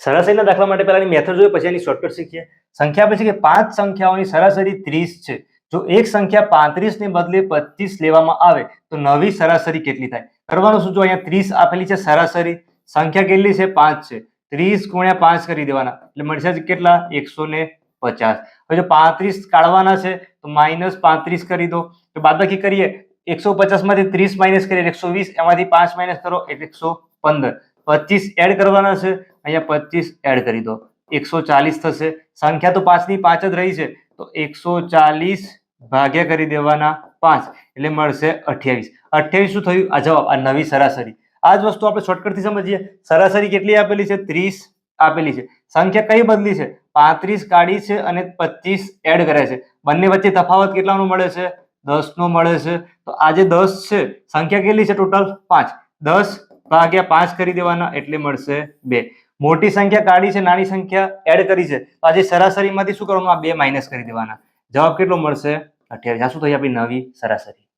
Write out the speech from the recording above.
સરાસરીના દાખલા માટે પહેલાની મેથડ જોઈએ, પછી એની શોર્ટકટ શીખીએ. સંખ્યા આપે છે કે પાંચ સંખ્યાઓની સરાસરી ત્રીસ છે. જો એક સંખ્યા પાંત્રીસ ને બદલે પચીસ લેવામાં આવે, તો નવી સરાસરી કેટલી થાય? કરવાનું શું? જો અહીંયા ત્રીસ આપેલી છે સરાસરી સંખ્યા કેટલી છે? પાંચ છે. ત્રીસ ગુણ્યા પાંચ કરી દેવાના. એટલે મળશે કેટલા? એકસો ને પચાસ. હવે જો પાંત્રીસ કાઢવાના છે, તો માઇનસ પાંત્રીસ કરી દો. તો બાદબાકી કરીએ. એકસો પચાસમાંથી ત્રીસ માઇનસ કરીએ એકસો વીસ. એમાંથી પાંચ માઇનસ કરો, એટલે એકસો પંદર. પચીસ એડ કરવાના છે. અહીંયા પચીસ એડ કરી દો. એકસો ચાલીસ થશે. સંખ્યા તો પાંચની પાંચ જ રહી છે. તો એકસો ચાલીસ ભાગ્યા કરી દેવાના પાંચ. એટલે મળશે અઠ્યાવીસ. અઠ્યાવીસ શું થયું? આ જવાબ, આ નવી સરાસરી. આ જ વસ્તુ આપણે શોર્ટકટથી સમજીએ. સરાસરી કેટલી આપેલી છે? ત્રીસ આપેલી છે. સંખ્યા કઈ બદલી છે? પાંત્રીસ કાઢી છે અને પચીસ એડ કરે છે. બંને વચ્ચે તફાવત કેટલાનો મળે છે? દસ નો મળે છે. તો આજે દસ છે, સંખ્યા કેટલી છે ટોટલ? પાંચ. દસ ભાગ્યા પાંચ કરી દેવાના એટલે મળશે બે. મોટી સંખ્યા કાઢી છે, નાની સંખ્યા એડ કરી છે. તો આજે સરાસરીમાંથી શું કરવાનું? આ બે માઇનસ કરી દેવાના. જવાબ કેટલો મળશે? અઠ્યાવીસ. આ શું થઈ? આપણી નવી સરાસરી.